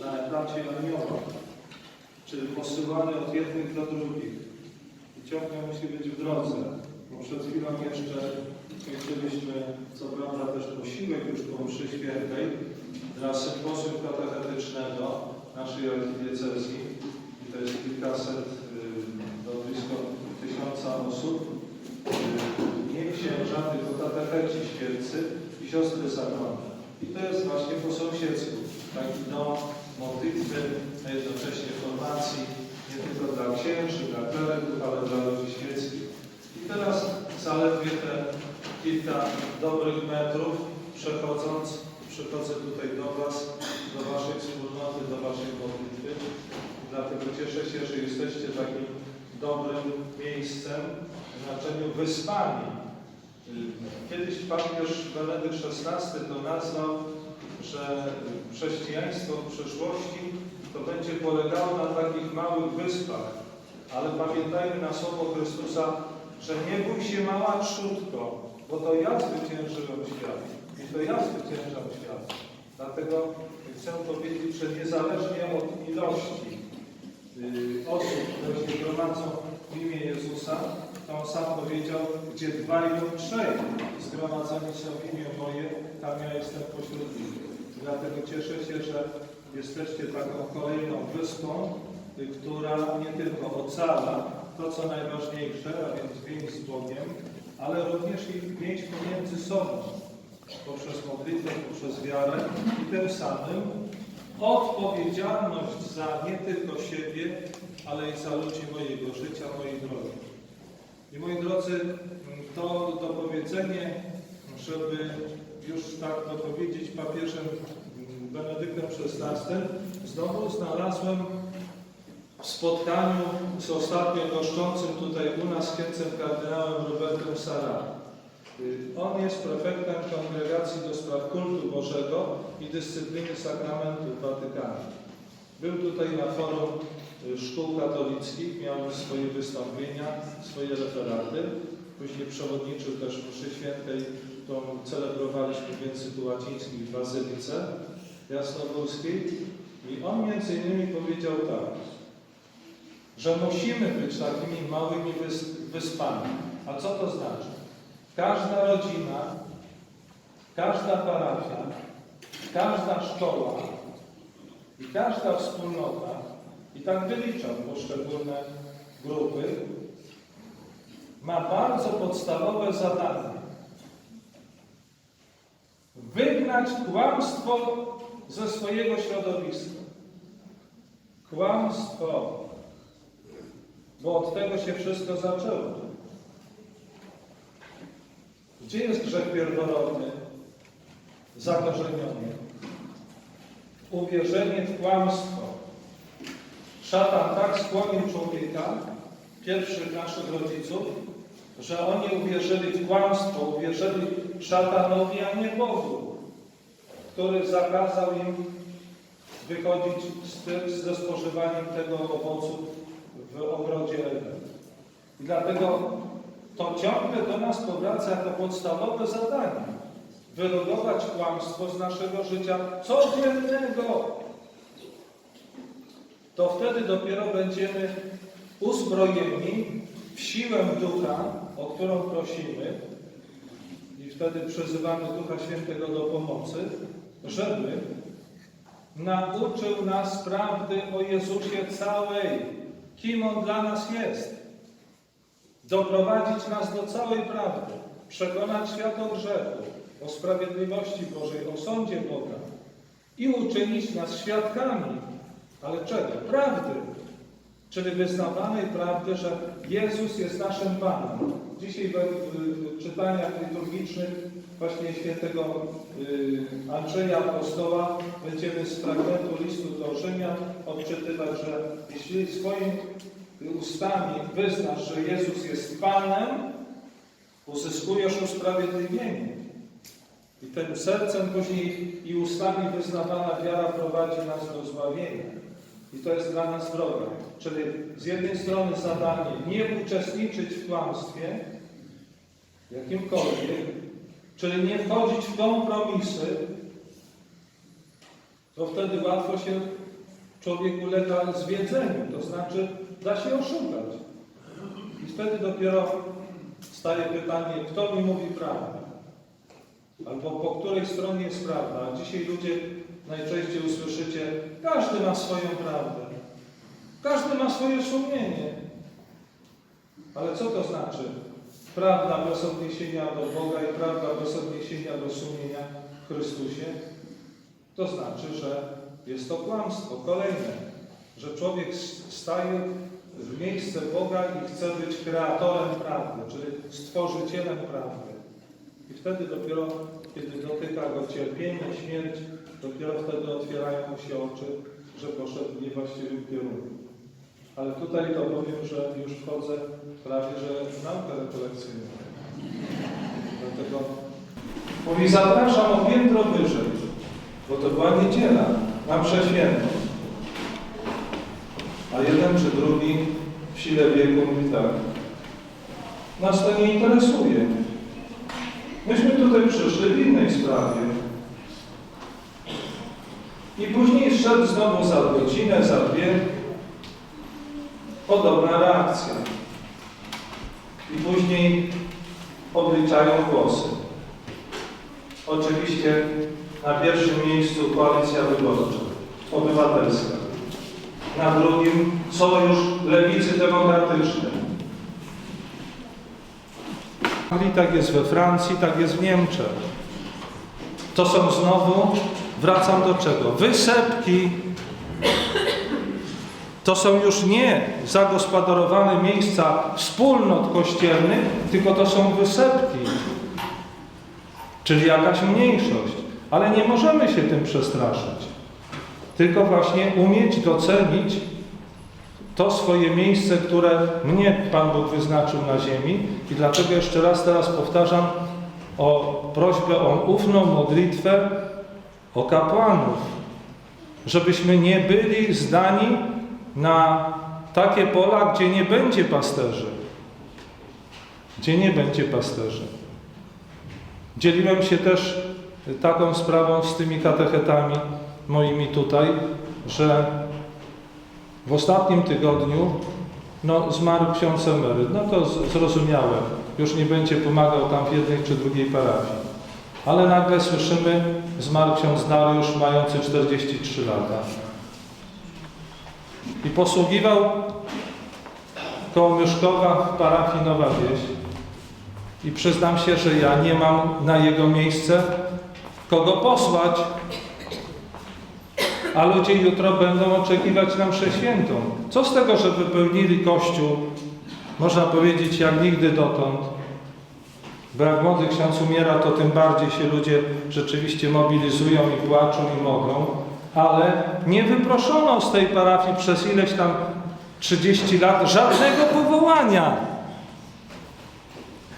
na etacie anioła, czyli posyłany od jednych do drugich. I ciągle musi być w drodze, bo przed chwilą jeszcze kończyliśmy, co prawda też posiłek już po mszy świętej, dla sympozjum katechetycznego naszej archidiecezji. I to jest kilkaset y, do blisko tysiąca osób. Y, Nie księża, tylko katecheci świeccy i siostry sakralne. I to jest właśnie po sąsiedzku. Taki dom modlitwy, a jednocześnie formacji nie tylko dla księży, dla kleryków, ale dla ludzi świeckich. I teraz zaledwie te kilka dobrych metrów przechodząc, przychodzę tutaj do Was, do Waszej wspólnoty, do Waszej modlitwy. Dlatego cieszę się, że jesteście takim dobrym miejscem w znaczeniu wyspami. Kiedyś papież Benedykt XVI to nazwał, że chrześcijaństwo w przyszłości to będzie polegało na takich małych wyspach. Ale pamiętajmy na słowo Chrystusa, że nie bój się mała trzutko, bo to ja zwyciężyłem świat. I to ja zwyciężam świat. Dlatego chcę powiedzieć, że niezależnie od ilości y, osób, które się gromadzą w imię Jezusa, to on sam powiedział, gdzie dwaj lub trzej zgromadzeni są w imię moje, tam ja jestem pośród nich. Dlatego cieszę się, że jesteście taką kolejną wyspą, y, która nie tylko ocala to, co najważniejsze, a więc więź z Bogiem, ale również i więź pomiędzy sobą, poprzez modlitwę, poprzez wiarę i tym samym odpowiedzialność za nie tylko siebie, ale i za ludzi mojego życia, mojej drogi. I moi drodzy, to dopowiedzenie, żeby już tak dopowiedzieć papieżem Benedyktem XVI, znowu znalazłem w spotkaniu z ostatnio goszczącym tutaj u nas księdzem kardynałem Robertem Sara. On jest prefektem Kongregacji do Spraw Kultu Bożego i Dyscypliny Sakramentu w Watykanie. Był tutaj na forum y, szkół katolickich, miał swoje wystąpienia, swoje referaty. Później przewodniczył też mszy świętej, którą celebrowaliśmy w języku łacińskim w Bazylice Jasnogórskiej. I on między innymi powiedział tak, że musimy być takimi małymi wys- wyspami. A co to znaczy? Każda rodzina, każda parafia, każda szkoła i każda wspólnota, i tak wyliczam poszczególne grupy, ma bardzo podstawowe zadanie. Wygnać kłamstwo ze swojego środowiska. Kłamstwo, bo od tego się wszystko zaczęło. Gdzie jest grzech pierworodny, zakorzeniony? Uwierzenie w kłamstwo. Szatan tak skłonił człowieka, pierwszych naszych rodziców, że oni uwierzyli w kłamstwo, uwierzyli szatanowi, a nie Bogu, który zakazał im wychodzić z tym, ze spożywaniem tego owocu w ogrodzie Eden. I dlatego to ciągle do nas powraca jako podstawowe zadanie. Wyrugować kłamstwo z naszego życia codziennego. To wtedy dopiero będziemy uzbrojeni w siłę ducha, o którą prosimy, i wtedy przyzywamy Ducha Świętego do pomocy, żeby nauczył nas prawdy o Jezusie całej, kim On dla nas jest doprowadzić nas do całej prawdy, przekonać świat o grzechu, o sprawiedliwości Bożej, o sądzie Boga i uczynić nas świadkami. Ale czego? Prawdy. Czyli wyznawanej prawdy, że Jezus jest naszym Panem. Dzisiaj w czytaniach liturgicznych właśnie świętego y, Andrzeja Apostoła będziemy z fragmentu listu do Rzymian odczytywać, że jeśli swoim ustami wyznasz, że Jezus jest Panem, uzyskujesz usprawiedliwienie. I tym sercem później i ustami wyznawana wiara prowadzi nas do zbawienia. I to jest dla nas droga. Czyli z jednej strony zadanie nie uczestniczyć w kłamstwie, jakimkolwiek, czyli nie wchodzić w kompromisy, to wtedy łatwo się człowiek ulega zwiedzeniu, to znaczy da się oszukać. I wtedy dopiero staje pytanie, kto mi mówi prawdę? Albo po której stronie jest prawda? A dzisiaj ludzie najczęściej usłyszycie, każdy ma swoją prawdę. Każdy ma swoje sumienie. Ale co to znaczy? Prawda bez odniesienia do Boga i prawda bez odniesienia do sumienia w Chrystusie? To znaczy, że jest to kłamstwo kolejne, że człowiek staje w miejsce Boga i chce być kreatorem prawdy, czyli stworzycielem prawdy. I wtedy dopiero, kiedy dotyka go cierpienie, śmierć, dopiero wtedy otwierają mu się oczy, że poszedł w niewłaściwym kierunku. Ale tutaj to powiem, że już wchodzę prawie, że w naukę rekolekcyjną. Dlatego mówi, zapraszam o piętro wyżej, bo to była niedziela, na przeświętą. A jeden czy drugi w sile wieku mówi tak, nas to nie interesuje. Myśmy tutaj przyszli w innej sprawie. I później szedł znowu za godzinę, za dwie. Podobna reakcja. I później obliczają głosy. Oczywiście na pierwszym miejscu koalicja wyborcza, obywatelska. Na drugim sojusz lewicy demokratycznej. I tak jest we Francji, tak jest w Niemczech. To są znowu, wracam do czego? Wysepki. To są już nie zagospodarowane miejsca wspólnot kościelnych, tylko to są wysepki, czyli jakaś mniejszość. Ale nie możemy się tym przestraszyć, tylko właśnie umieć docenić to swoje miejsce, które mnie Pan Bóg wyznaczył na ziemi i dlatego jeszcze raz teraz powtarzam o prośbę o ufną modlitwę o kapłanów, żebyśmy nie byli zdani na takie pola, gdzie nie będzie pasterzy. Gdzie nie będzie pasterzy. Dzieliłem się też taką sprawą z tymi katechetami moimi tutaj, że w ostatnim tygodniu no, zmarł ksiądz emeryt. No to zrozumiałem. Już nie będzie pomagał tam w jednej czy drugiej parafii. Ale nagle słyszymy, zmarł ksiądz Dariusz mający 43 lata. I posługiwał koło Myszkowa w parafii Nowa Wieś. I przyznam się, że ja nie mam na jego miejsce kogo posłać, a ludzie jutro będą oczekiwać na mszę świętą. Co z tego, że wypełnili Kościół, można powiedzieć, jak nigdy dotąd. Bo jak młody ksiądz umiera, to tym bardziej się ludzie rzeczywiście mobilizują i płaczą i mogą. Ale nie wyproszono z tej parafii przez ileś tam 30 lat żadnego powołania.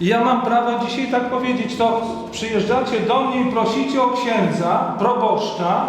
Ja mam prawo dzisiaj tak powiedzieć, to przyjeżdżacie do mnie i prosicie o księdza, proboszcza,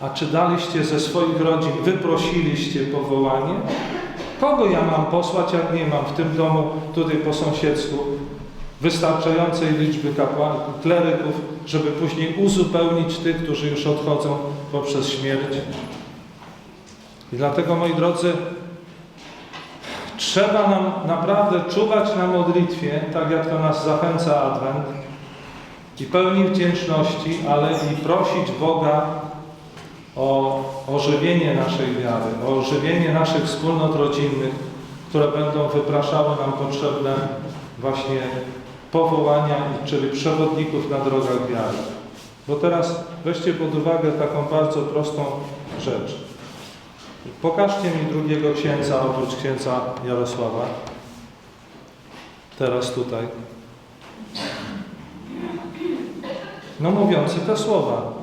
a czy daliście ze swoich rodzin, wyprosiliście powołanie? Kogo ja mam posłać, jak nie mam w tym domu, tutaj po sąsiedzku, wystarczającej liczby kapłanów, kleryków, żeby później uzupełnić tych, którzy już odchodzą poprzez śmierć? I dlatego, moi drodzy, trzeba nam naprawdę czuwać na modlitwie, tak jak to nas zachęca Adwent, i pełni wdzięczności, ale i prosić Boga o ożywienie naszej wiary, o ożywienie naszych wspólnot rodzinnych, które będą wypraszały nam potrzebne właśnie powołania, czyli przewodników na drogach wiary. Bo teraz weźcie pod uwagę taką bardzo prostą rzecz. Pokażcie mi drugiego księdza oprócz księdza Jarosława. Teraz tutaj. No mówiący te słowa.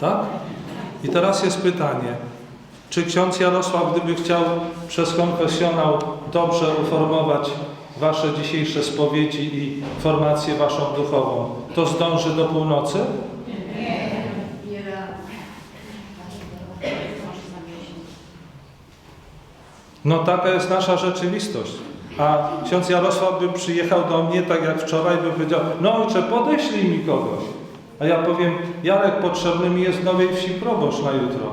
Tak? I teraz jest pytanie, czy ksiądz Jarosław, gdyby chciał przez konfesjonał dobrze uformować wasze dzisiejsze spowiedzi i formację waszą duchową, to zdąży do północy? No taka jest nasza rzeczywistość. A ksiądz Jarosław by przyjechał do mnie, tak jak wczoraj, by powiedział, no ojcze, podeślij mi kogoś. A ja powiem, Jarek, potrzebny mi jest Nowej Wsi proboszcz na jutro.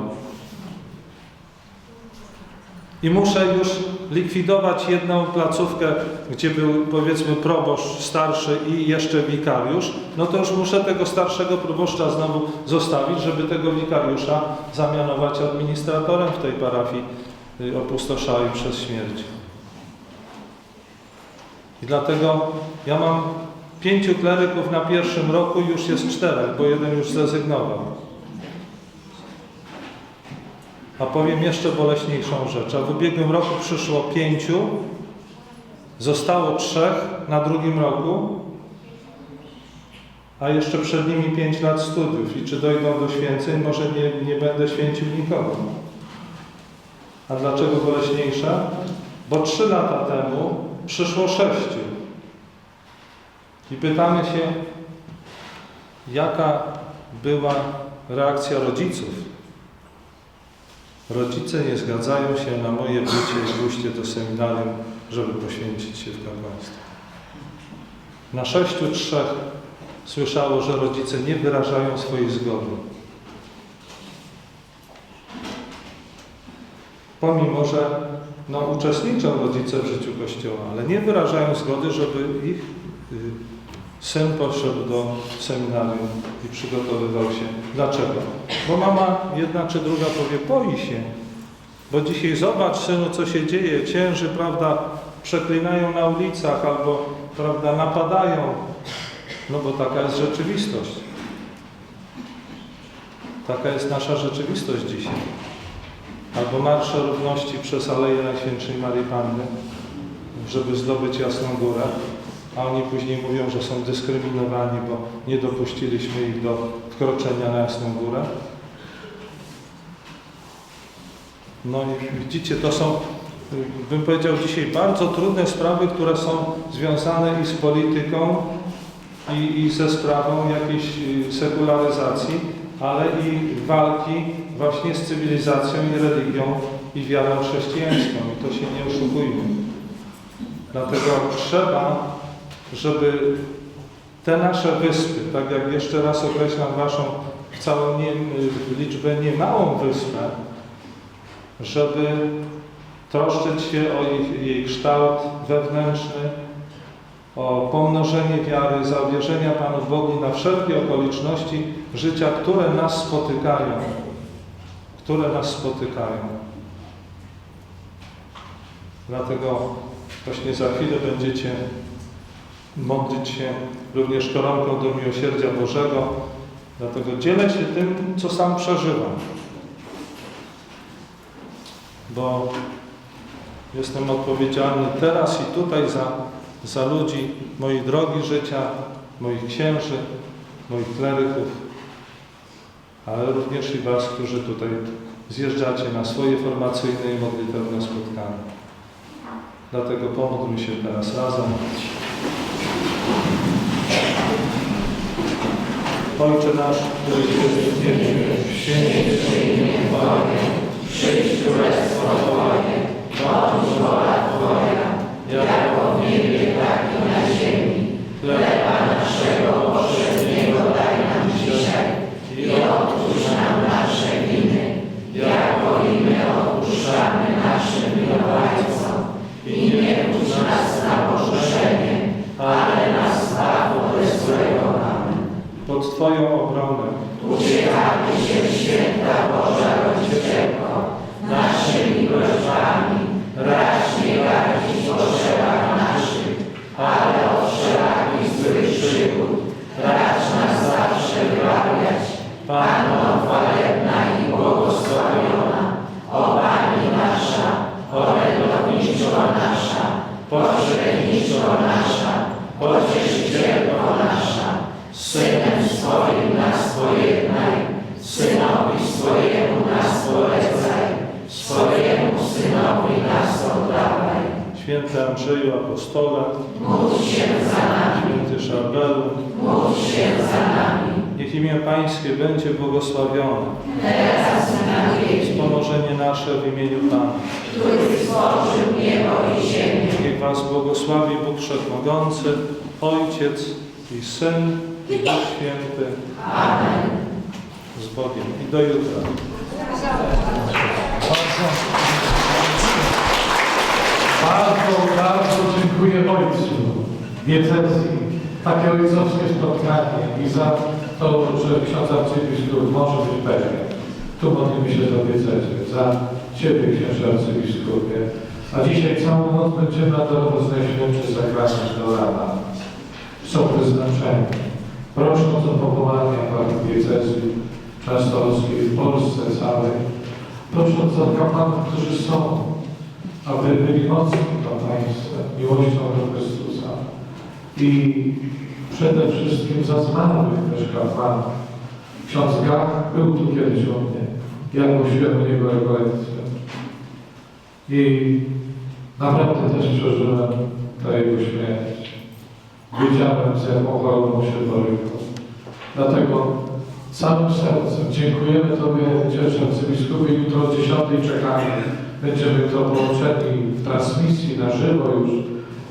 I muszę już likwidować jedną placówkę, gdzie był powiedzmy proboszcz starszy i jeszcze wikariusz, no to już muszę tego starszego proboszcza znowu zostawić, żeby tego wikariusza zamianować administratorem w tej parafii y, opustoszałej przez śmierć. I dlatego ja mam pięciu kleryków na pierwszym roku, już jest czterech, bo jeden już zrezygnował. A powiem jeszcze boleśniejszą rzecz. A w ubiegłym roku przyszło pięciu, zostało trzech na drugim roku, a jeszcze przed nimi pięć lat studiów. I czy dojdą do święceń, może nie, nie będę święcił nikogo. A dlaczego boleśniejsze? Bo trzy lata temu przyszło sześciu. I pytamy się, jaka była reakcja rodziców? Rodzice nie zgadzają się na moje bycie i pójście do seminarium, żeby poświęcić się w kapłaństwie. Na sześciu trzech słyszało, że rodzice nie wyrażają swojej zgody. Pomimo, że no, uczestniczą rodzice w życiu Kościoła, ale nie wyrażają zgody, żeby ich y, syn poszedł do seminarium i przygotowywał się. Dlaczego? Bo mama jedna czy druga powie, boi się. Bo dzisiaj zobacz, synu, co się dzieje. Księży, prawda, przeklinają na ulicach albo, prawda, napadają. No bo taka jest rzeczywistość. Taka jest nasza rzeczywistość dzisiaj. Albo marsze równości przez Aleję Najświętszej Marii Panny, żeby zdobyć Jasną Górę, a oni później mówią, że są dyskryminowani, bo nie dopuściliśmy ich do wkroczenia na Jasną Górę. No i widzicie, to są, bym powiedział dzisiaj, bardzo trudne sprawy, które są związane i z polityką, i, i ze sprawą jakiejś y, sekularyzacji, ale i walki właśnie z cywilizacją i religią i wiarą chrześcijańską. I to się nie oszukujmy. Dlatego trzeba, żeby te nasze wyspy, tak jak jeszcze raz określam Waszą wcale nie, liczbę niemałą wyspę, żeby troszczyć się o jej, jej kształt wewnętrzny, o pomnożenie wiary, zawierzenia Panu Bogu na wszelkie okoliczności życia, które nas spotykają, które nas spotykają. Dlatego właśnie za chwilę będziecie modlić się również koronką do miłosierdzia Bożego. Dlatego dzielę się tym, co sam przeżywam. Bo jestem odpowiedzialny teraz i tutaj za, za ludzi, moich drogi życia, moich księży, moich kleryków, ale również i Was, którzy tutaj zjeżdżacie na swoje formacyjne i modlitewne spotkania. Dlatego pomódlmy się teraz razem. Ojcze nasz, który jest w niebie, święty się imię Twoje, przyjdź królestwo Twoje, bądź wola Twoja, jako w niebie, tak i na ziemi. Chleba naszego powszedniego daj nam dzisiaj i odpuść nam nasze winy, jako i my odpuszczamy naszym winowajcom. I nie wódź nas na pokuszenie, ale Pod Twoją obronę Uciekamy się święta Boża Rodzicielko, Święty Andrzeju Apostole, Módl się za nami, Święty Szarbelu, módl się za nami, niech imię Pańskie będzie błogosławione. teraz na wieki, Wspomożenie nasze w imieniu Pana. który stworzył niebo i ziemię. Niech Was błogosławi Bóg Wszechmogący, Ojciec i Syn i Duch Święty. Amen. Z Bogiem. I do jutra. Bardzo, bardzo dziękuję Ojcu diecezji. Takie ojcowskie spotkanie i za to, że ksiądz arcybiskup może być pewien. Tu modlimy się do diecezy. Za Ciebie, księże arcybiskupie. A dzisiaj całą noc będziemy adorować Najświętszy Sakrament do rana. Są wyznaczeni. Prosząc o powołanie partii diecezji częstochowskiej w Polsce całej. Prosząc o kapłanów, którzy są aby byli mocni dla Państwa, miłością do Chrystusa i przede wszystkim za zmarłych też kapłanów. Ksiądz Gach był tu kiedyś u mnie. Ja głosiłem u niego rekolekcję. I naprawdę też przeżyłem tę jego śmierć. Wiedziałem, z jaką chorobą się borykał. Dlatego całym sercem dziękujemy Tobie, Ciesz arcybiskupie. Jutro o 10 czekamy. Będziemy to połączeni w transmisji na żywo już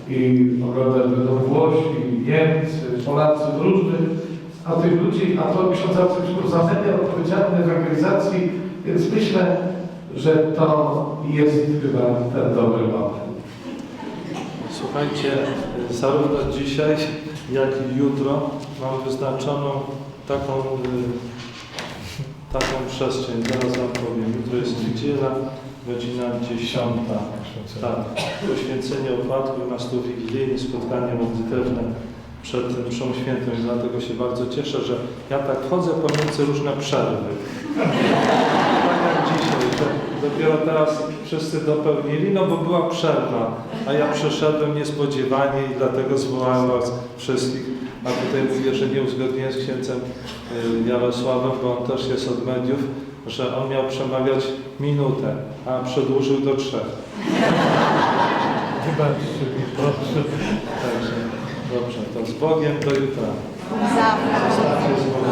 i oglądać będą Włosi, Niemcy, Polacy w różnych, a tych ludzi, a to ksiądz arcybiskup za media odpowiedzialny w ewangelizacji, więc myślę, że to jest chyba ten dobry moment. Słuchajcie, zarówno dzisiaj, jak i jutro mam wyznaczoną taką, y, taką przestrzeń. Zaraz Wam powiem. Jutro jest niedziela, godzina 10. Tak, poświęcenie opłatku na stół wigilijny, spotkanie modlitewne przed mszą świętą i dlatego się bardzo cieszę, że ja tak wchodzę pomiędzy różne przerwy. Tak jak dzisiaj, że dopiero teraz wszyscy dopełnili, no bo była przerwa, a ja przyszedłem niespodziewanie i dlatego zwołałem Was wszystkich. A tutaj mówię, że nie uzgodniłem z księdzem y, Jarosławem, bo on też jest od mediów, że on miał przemawiać minutę, a przedłużył do trzech. Wybaczcie mi, proszę. Także, dobrze, to z Bogiem do jutra. Zawsze. Zawsze z Bogiem.